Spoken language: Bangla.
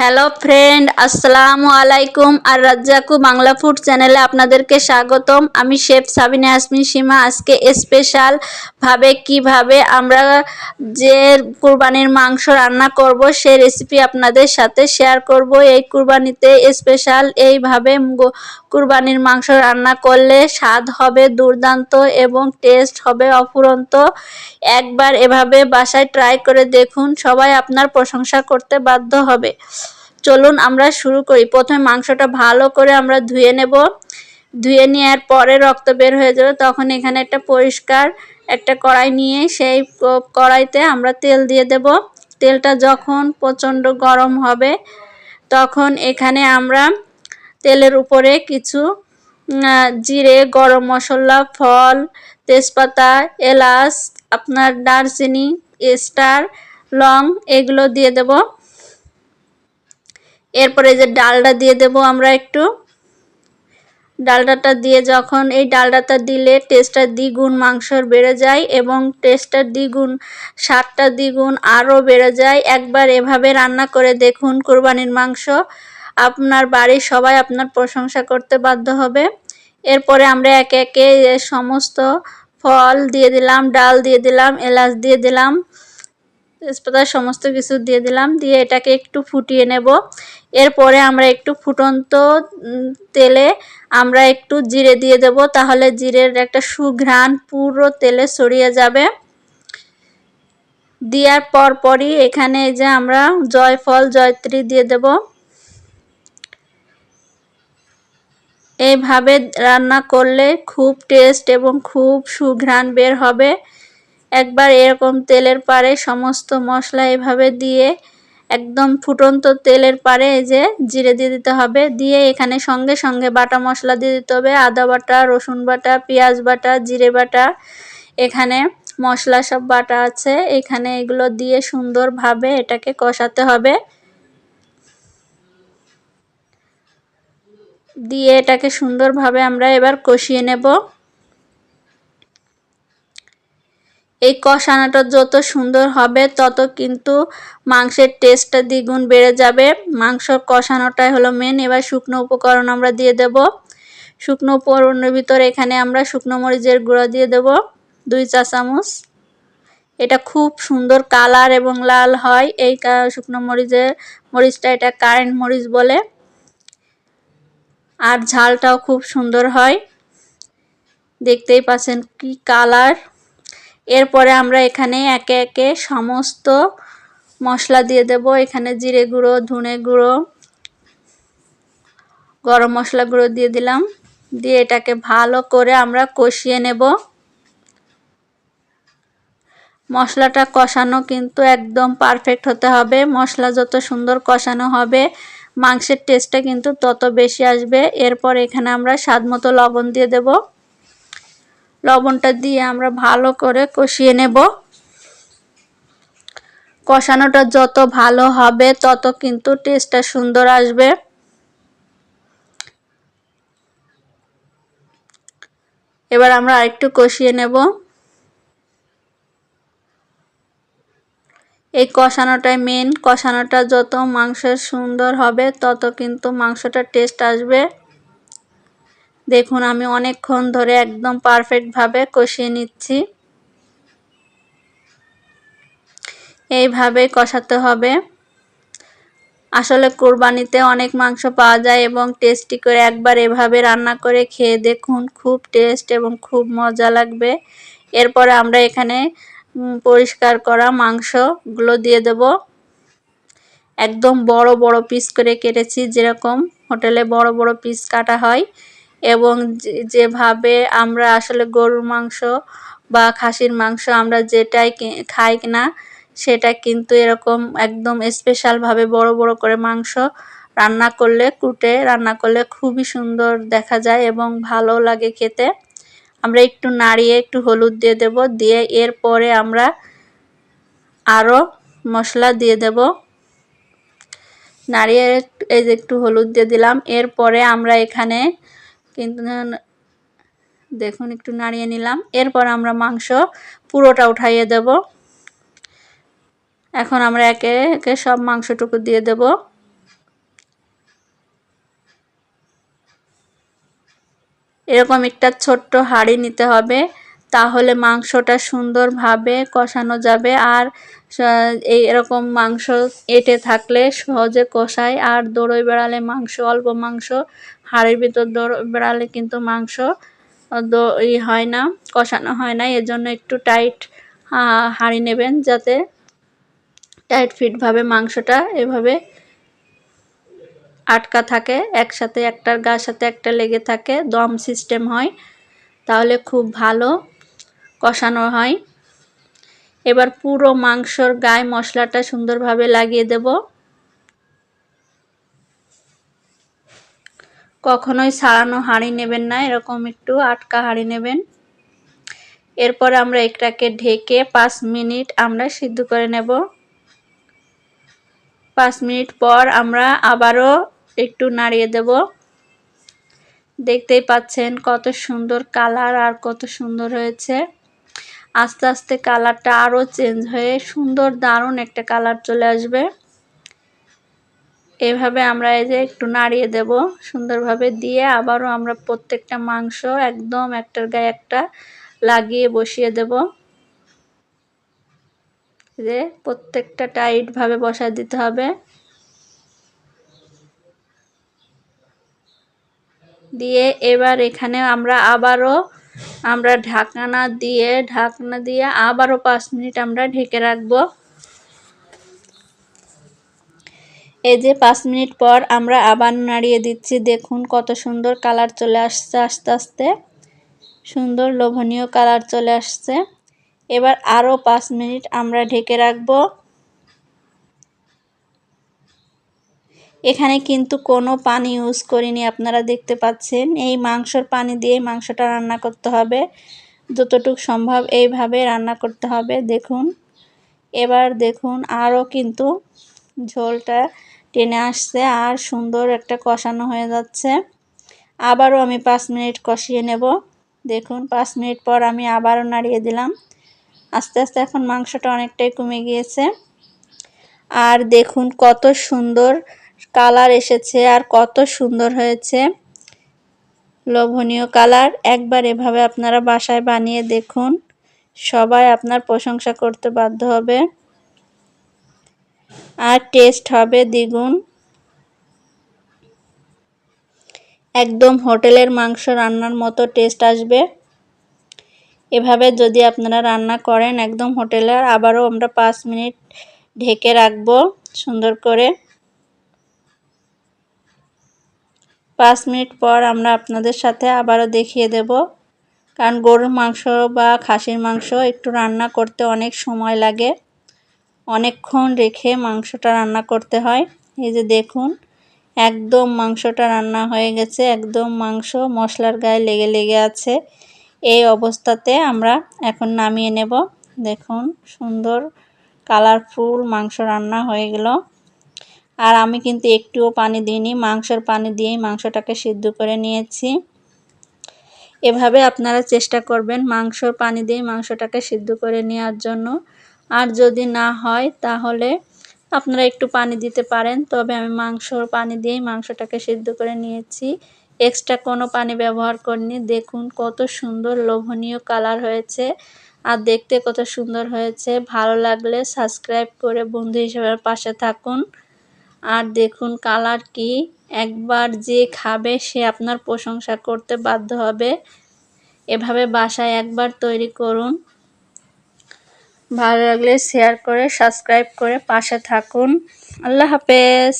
হ্যালো ফ্রেন্ড আসসালামু আলাইকুম আর রাজ্জাকু বাংলা ফুড চ্যানেলে আপনাদেরকে স্বাগতম। আমি শেফ সাবিনা আসমিন সীমা। আজকে স্পেশাল ভাবে কীভাবে আমরা যে কুরবানির মাংস রান্না করব, সেই রেসিপি আপনাদের সাথে শেয়ার করব। এই কুরবানিতে স্পেশাল এইভাবে কুরবানির মাংস রান্না করলে স্বাদ হবে দুর্দান্ত এবং টেস্ট হবে অফুরন্ত। একবার এভাবে বাসায় ট্রাই করে দেখুন। সবাই আপনার প্রশংসা করতে বাধ্য হবে। চলুন আমরা শুরু করি। প্রথমে মাংসটা ভালো করে আমরা ধুয়ে নেব। ধুয়ে নেওয়ার পরে রক্ত বের হয়ে যাবে। তখন এখানে একটা পরিষ্কার একটা কড়াই নিয়ে সেই কড়াইতে আমরা তেল দিয়ে দেব। তেলটা যখন প্রচণ্ড গরম হবে, তখন এখানে আমরা তেলের উপরে কিছু জিরে, গরম মশলা, ফল, তেজপাতা, এলাচ, আপনার দারচিনি স্টার লং এগুলো দিয়ে দেব। এরপরে যে ডালটা দিয়ে দেব আমরা একটু। ডালডাটা দিয়ে যখন এই ডালডাটা দিলে টেস্টটা দ্বিগুণ মাংসর বেড়ে যায় এবং টেস্টটা দ্বিগুণ, স্বাদটা দ্বিগুণ আরও বেড়ে যায়। একবার এভাবে রান্না করে দেখুন কোরবানির মাংস। আপনার বাড়ির সবাই আপনার প্রশংসা করতে বাধ্য হবে। এরপরে আমরা একে একে সমস্ত ফল দিয়ে দিলাম, ডাল দিয়ে দিলাম, এলাচ দিয়ে দিলাম। তেজপাতা সমস্ত কিছু দিয়ে দিলাম, দিয়ে এটাকে একটু ফুটিয়ে নেব। এরপরে আমরা একটু ফুটন্ত তেলে আমরা একটু জিরে দিয়ে দেব, তাহলে জিরের একটা সুঘ্রাণ পুরো তেলে ছড়িয়ে যাবে। দেওয়ার পরপরই এখানে যে আমরা জয়ফল, জয়ত্রী দিয়ে দেব। এইভাবে রান্না করলে খুব টেস্ট এবং খুব সুঘ্রাণ বের হবে। একবার এরকম তেলের পারে সমস্ত মশলা এভাবে দিয়ে একদম ফুটন্ত তেলের পারে এই যে জিরে দিয়ে দিতে হবে। দিয়ে এখানে সঙ্গে সঙ্গে বাটা মশলা দিয়ে দিতে হবে। আদা বাটা, রসুন বাটা, পেঁয়াজ বাটা, জিরে বাটা, এখানে মশলা সব বাটা আছে। এখানে এগুলো দিয়ে সুন্দরভাবে এটাকে কষাতে হবে। দিয়ে এটাকে সুন্দরভাবে আমরা এবার কষিয়ে নেব। এই কষানোটা যত সুন্দর হবে, তত কিন্তু মাংসের টেস্টটা দ্বিগুণ বেড়ে যাবে। মাংস কষানোটাই হলো মেন এবার শুকনো উপকরণ আমরা দিয়ে দেব। শুকনো উপকরণের ভিতরে এখানে আমরা শুকনো মরিচের গুঁড়ো দিয়ে দেব, দুই চা চামচ। এটা খুব সুন্দর কালার এবং লাল হয়। এই শুকনো মরিচের মরিচটা এটা কারেন্ট মরিচ বলে। আর ঝালটাও খুব সুন্দর হয়। দেখতেই পাচ্ছেন কি কালার। এরপরে আমরা এখানে একে একে সমস্ত মশলা দিয়ে দেব। এখানে জিরে গুঁড়ো, ধনে গুঁড়ো, গরম মশলা গুঁড়ো দিয়ে দিলাম। দিয়ে এটাকে ভালো করে আমরা কষিয়ে নেব। মশলাটা কষানো কিন্তু একদম পারফেক্ট হতে হবে। মশলা যত সুন্দর কষানো হবে, মাংসের টেস্টটা কিন্তু তত বেশি আসবে। এরপর এখানে আমরা স্বাদ মতো লবণ দিয়ে দেবো। লবণটা দিয়ে আমরা ভালো করে কষিয়ে নেব। কষানোটা যত ভালো হবে, তত কিন্তু টেস্টটা সুন্দর আসবে। এবার আমরা আরেকটু কষিয়ে নেব। এই কষানোটাই মেন কষানোটা যত মাংস সুন্দর হবে, তত কিন্তু মাংসটার টেস্ট আসবে। দেখুন, আমি অনেকক্ষণ ধরে একদম পারফেক্টভাবে কষিয়ে নিচ্ছি। এইভাবে কষাতে হবে। আসলে কোরবানিতে অনেক মাংস পাওয়া যায় এবং টেস্টি করে একবার এভাবে রান্না করে খেয়ে দেখুন, খুব টেস্ট এবং খুব মজা লাগবে। এরপরে আমরা এখানে পরিষ্কার করা মাংসগুলো দিয়ে দেব। একদম বড় বড় পিস করে কেটেছি, যেরকম হোটেলে বড় বড় পিস কাটা হয়। এবং যেভাবে আমরা আসলে গরুর মাংস বা খাসির মাংস আমরা যেটাই খাই না সেটা কিন্তু এরকম একদম স্পেশালভাবে বড় বড় করে মাংস রান্না করলে, কুটে রান্না করলে খুবই সুন্দর দেখা যায় এবং ভালো লাগে খেতে। আমরা একটু নাড়িয়ে একটু হলুদ দিয়ে দেব, দিয়ে এরপরে আমরা আরও মশলা দিয়ে দেব। নাড়িয়ে এই যে একটু হলুদ দিয়ে দিলাম। এরপরে আমরা এখানে কিন্তু দেখুন, একটু নাড়িয়ে নিলাম। এরপর আমরা মাংস পুরোটা উঠাইয়ে দেব। এখন আমরা একে একে সব মাংসটুকু দিয়ে দেব। এরকম একটা ছোট্ট হাড়ি নিতে হবে। তাহলে মাংসটা সুন্দরভাবে কষানো যাবে আর এই এরকম মাংস এঁটে থাকলে সহজে কষায়। আর দড়ই বেড়ালে মাংস, অল্প মাংস, হাড়ের ভিতর দড়ই বেড়ালে কিন্তু মাংস ই হয় না, কষানো হয় না। এজন্য একটু টাইট হাঁড়ি নেবেন যাতে টাইট ফিটভাবে মাংসটা এভাবে আটকা থাকে, একসাথে একটার গার সাথে একটা লেগে থাকে, দম সিস্টেম হয়। তাহলে খুব ভালো। কষানো হয়। এবার পুরো মাংসর গায়ে মশলাটা সুন্দরভাবে লাগিয়ে দেব। কখনোই সারানো হাঁড়ি নেবেন না, এরকম একটু আটকা হাঁড়ি নেবেন। এরপর আমরা এটাকে ঢেকে পাঁচ মিনিট আমরা সিদ্ধ করে নেব। পাঁচ মিনিট পর আমরা আবারও একটু নাড়িয়ে দেব। দেখতেই পাচ্ছেন কত সুন্দর কালার আর কত সুন্দর হয়েছে। আস্তে আস্তে কালারটা আরও চেঞ্জ হয়ে সুন্দর দারুণ একটা কালার চলে আসবে। এভাবে আমরা এই যে একটু নাড়িয়ে দেব সুন্দরভাবে দিয়ে আবারও আমরা প্রত্যেকটা মাংস একদম একটার গায়ে একটা লাগিয়ে বসিয়ে দেব। যে প্রত্যেকটা টাইটভাবে বসায় দিতে হবে। দিয়ে এবার এখানে আমরা আবারও আমরা ঢাকনা দিয়ে ঢাকনা দিয়ে আবারও পাঁচ মিনিট আমরা ঢেকে রাখব। এই যে পাঁচ মিনিট পর আমরা আবার নাড়িয়ে দিচ্ছি। দেখুন কত সুন্দর কালার চলে আসছে আস্তে আস্তে। সুন্দর লোভনীয় কালার চলে আসছে। এবার আরও পাঁচ মিনিট আমরা ঢেকে রাখব। এখানে কিন্তু কোনো পানি ইউজ করিনি, আপনারা দেখতে পাচ্ছেন। এই মাংসর পানি দিয়ে মাংসটা রান্না করতে হবে। যতটুক সম্ভব এইভাবে রান্না করতে হবে, দেখুন। এবার দেখুন, আরও কিন্তু ঝোলটা টেনে আসছে আর সুন্দর একটা কষানো হয়ে যাচ্ছে। আবারও আমি পাঁচ মিনিট কষিয়ে নেব। দেখুন, পাঁচ মিনিট পর আমি আবারও নাড়িয়ে দিলাম। আস্তে আস্তে এখন মাংসটা অনেকটাই কমে গিয়েছে। আর দেখুন, কত সুন্দর কালার এসেছে আর কত সুন্দর হয়েছে। লোভনীয় কালার। একবার এভাবে আপনারা বাসায় বানিয়ে দেখুন। সবাই আপনার প্রশংসা করতে বাধ্য হবে। আর টেস্ট হবে দ্বিগুণ। একদম হোটেলের মাংস রান্নার মতো টেস্ট আসবে। এভাবে যদি আপনারা রান্না করেন একদম হোটেলের আবারও আমরা পাঁচ মিনিট ঢেকে রাখব সুন্দর করে। পাঁচ মিনিট পর আমরা আপনাদের সাথে আবারও দেখিয়ে দেব। কারণ গরুর মাংস বা খাসির মাংস একটু রান্না করতে অনেক সময় লাগে। অনেকক্ষণ রেখে মাংসটা রান্না করতে হয়। এই যে দেখুন, একদম মাংসটা রান্না হয়ে গেছে। একদম মাংস মশলার গায়ে লেগে লেগে আছে। এই অবস্থাতে আমরা এখন নামিয়ে নেব। দেখুন, সুন্দর, কালারফুল মাংস রান্না হয়ে গেল। আর আমি কিন্তু একটুও পানি দিইনি, মাংসের পানি দিয়েই মাংসটাকে সিদ্ধ করে নিয়েছি। এভাবে আপনারা চেষ্টা করবেন মাংসর পানি দিয়ে মাংসটাকে সিদ্ধ করে নেওয়ার জন্য। আর যদি না হয়, তাহলে আপনারা একটু পানি দিতে পারেন। তবে আমি মাংসর পানি দিয়েই মাংসটাকে সিদ্ধ করে নিয়েছি। এক্সট্রা কোনো পানি ব্যবহার করিনি। দেখুন কত সুন্দর লোভনীয় কালার হয়েছে। আর দেখতে কত সুন্দর হয়েছে। ভালো লাগলে সাবস্ক্রাইব করে বন্ধু হিসেবে পাশে থাকুন। আর দেখুন কালার কি। একবার যে খাবে, সে আপনার প্রশংসা করতে বাধ্য হবে। এভাবে বাসায় একবার তৈরি করুন। ভালো লাগলে শেয়ার করে সাবস্ক্রাইব করে পাশে থাকুন। আল্লাহ হাফেজ।